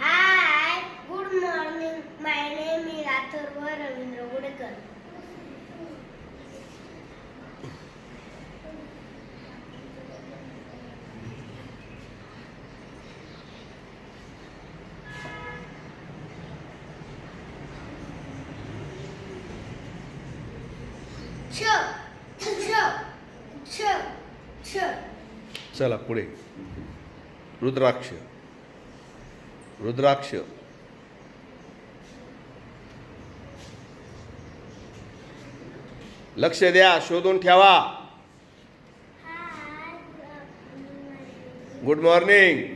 Hi good morning my name is Atharva Ravindra Gudekar च च च चला पुढे. रुद्राक्ष. रुद्राक्ष. लक्ष द्या शोधून ठेवा. गुड मॉर्निंग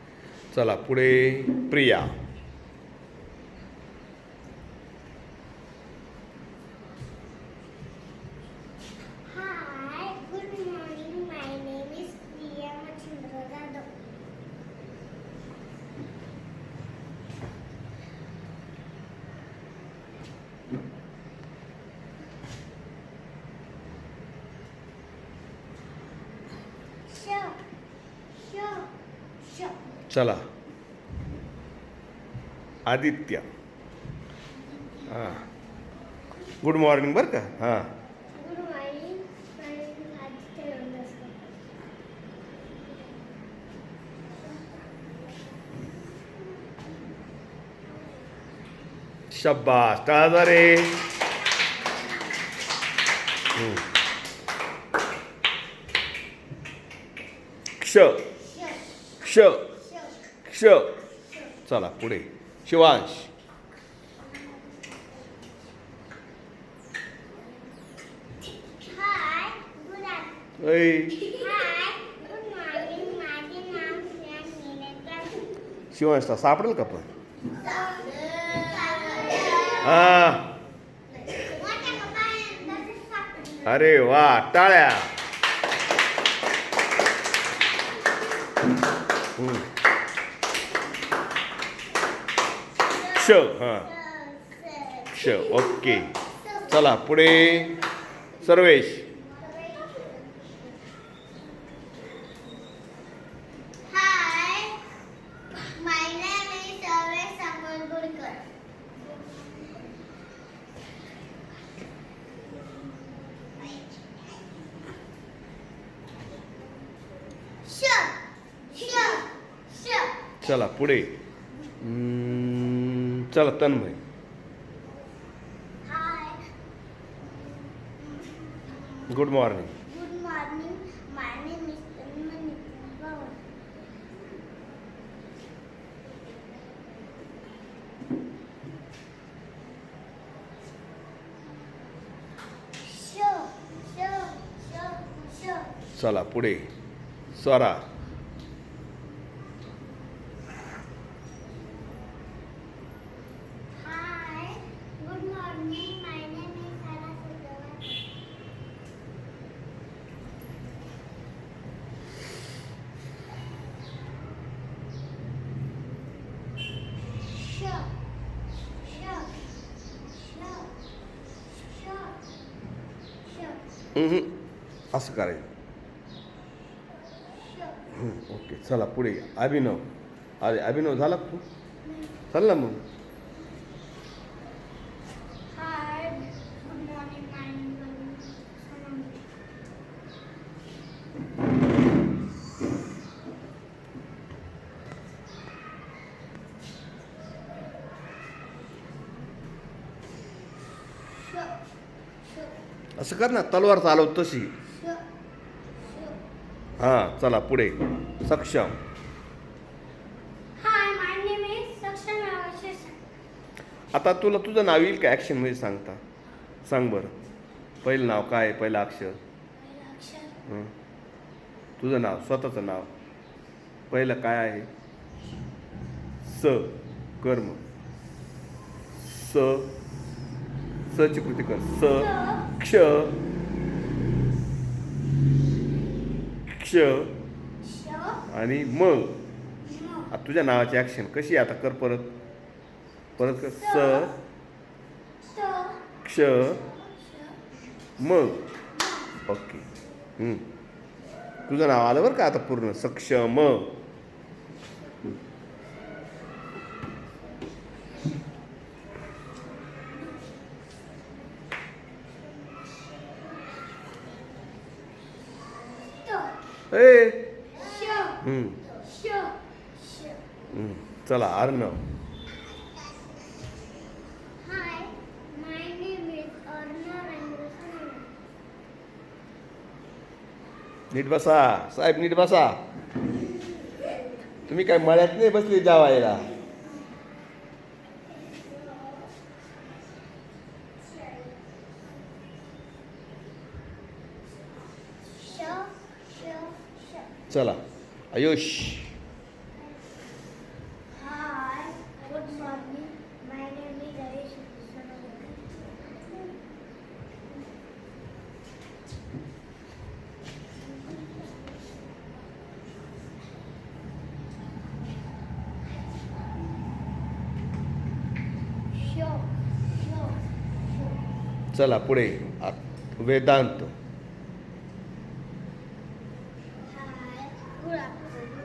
चला पुढे Priya hi good morning my name is Priya Machhindra Jadhav श श श चला। आदित्य। हां। गुड मॉर्निंग बरं का हां गुड मॉर्निंग क्ष चला पुढे. शिवांश. शिवांशला सापडेल का पण? हा. अरे वा टाळ्या. क्ष हां. क्ष ओके. चला पुढे सर्वेश. चला पुढे. चला Tanmay. Good morning good morning my name is Tanmay Nitin Pawar श श श श चला पुढे Swara hi good morning my name is Sara Sudwar श श श श श उम्हम. असं करायचं. ओके चला पुढे अभिनव. अरे अभिनव झाला तू? चल ना मग. Yeah. असं कर ना तलवार चालव तशी. हां चला पुढे. सक्षम. आता तुला तुझं नाव येईल का ॲक्शनमध्ये सांगता? सांग बरं. पहिलं नाव काय पहिलं अक्षर. तुझं नाव स्वतःचं नाव. पहिलं काय आहे? स. कर्म. स. सची कृती कर. स क्ष. क्ष. आणि म. आता तुझ्या नावाची ॲक्शन कशी आहे आता? कर परत. परत कर. स. क्ष. म. ओके. तुझं नाव आलं बरं का आता पूर्ण? सक्षम त ए. चला अर्णव. नीट बसा. साहेब नीट बसा. तुम्ही काय मळ्यात नाही बसले जावायला? Show, show. चला पुढे. आ- वेदांत.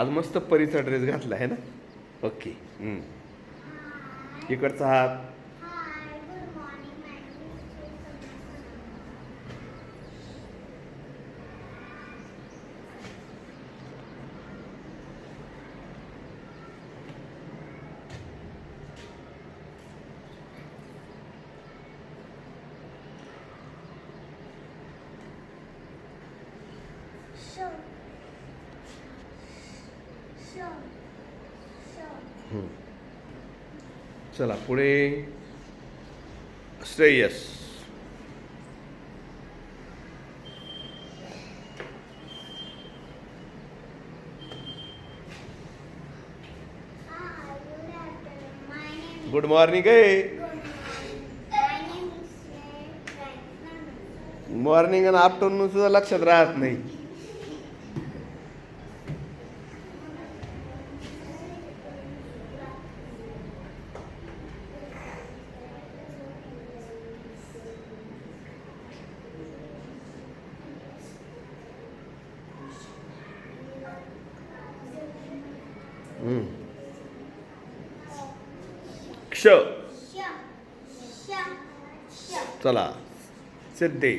आज मस्त परीचा ड्रेस घातला आहे ना? ओके. इकडचा हात. चला पुढे. श्रेयस. गुड मॉर्निंग आहे मॉर्निंग आणि आफ्टरनून सुद्धा लक्षात राहत नाही. क्ष Sh. Sh. Sh. चला सिद्धे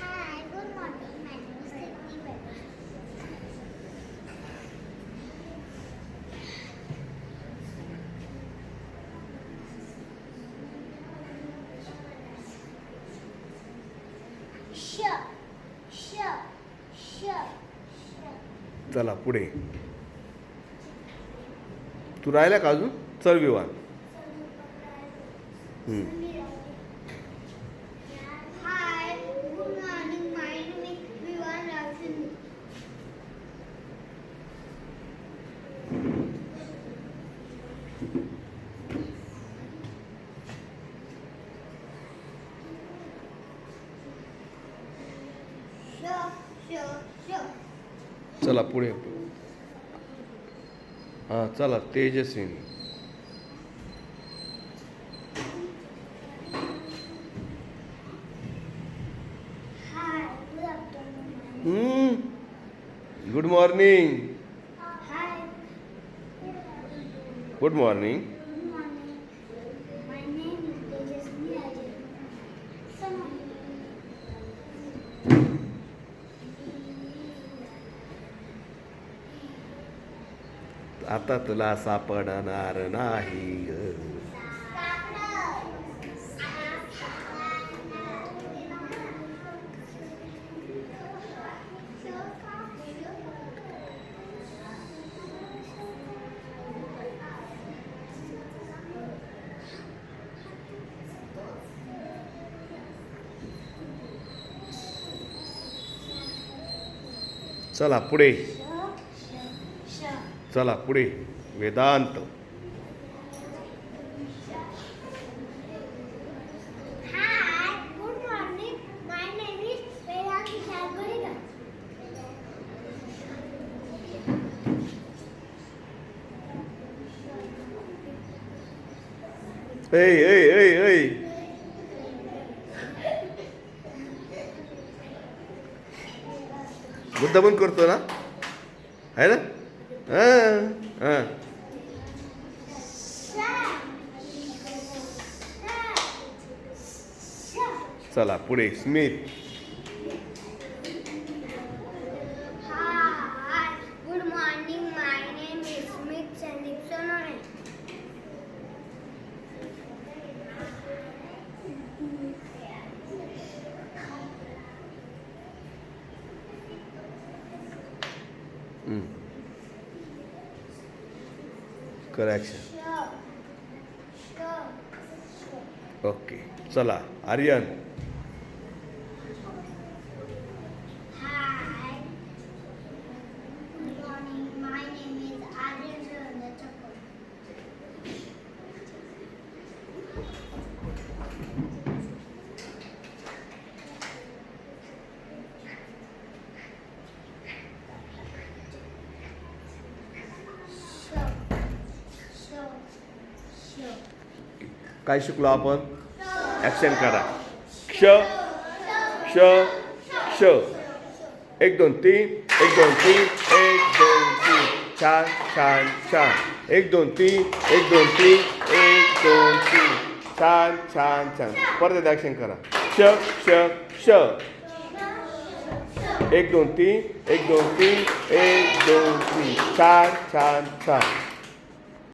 Hi, चला पुढे. तू राहिला का अजून? चल विवान. चला पुढे. हां चला Tejaswini. Good morning good morning आता तुला सापडणार नाही चला पुढे. चला पुढे. वेदांत. ऐ ऐ ऐ ऐ बुद्ध पण करतो ना? आहे ना? हां चला पुढे स्मिथ कर ॲक्शन. ओके चला. आर्यन. काय शिकलो आपण? ॲक्शन करा. क्ष क्ष क्ष. एक दोन तीन. एक दोन तीन. एक दोन तीन. छान छान छान. एक दोन तीन. एक दोन तीन. एक दोन तीन. छान छान छान. परत ॲक्शन करा. क्ष क्ष क्ष. एक दोन तीन. एक दोन तीन. एक दोन तीन. छान छान छान.